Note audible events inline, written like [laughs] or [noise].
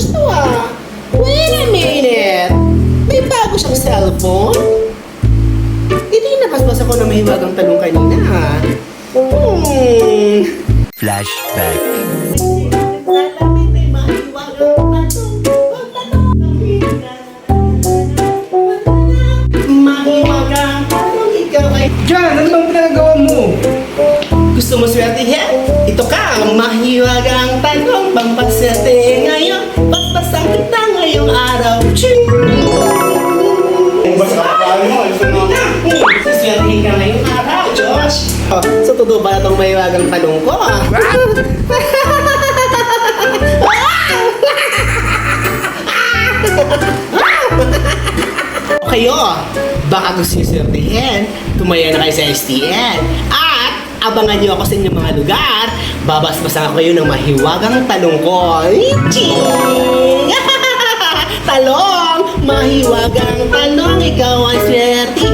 cellphones to ah. Wait a minute! May bago siyang cellphone? Hindi na napaspas ako na mahiwag ang tanong kanina ah. Hmm. Flashback. Jan, ano bang pinagawa mo? Gusto mo swerte yan? Ito ka, ang mahiwagang tanong pampaswerte. Oh, so totoo ba itong mahiwagang talong ko, ah? [laughs] kayo, baka gusto nyo swertihin, tumaya na kayo sa STN. At abangan nyo ako sa inyong mga lugar. Babasbasan ako kayo ng mahiwagang talong ko. Ching! [laughs] talong! Mahiwagang talong, ikaw ang swertihin.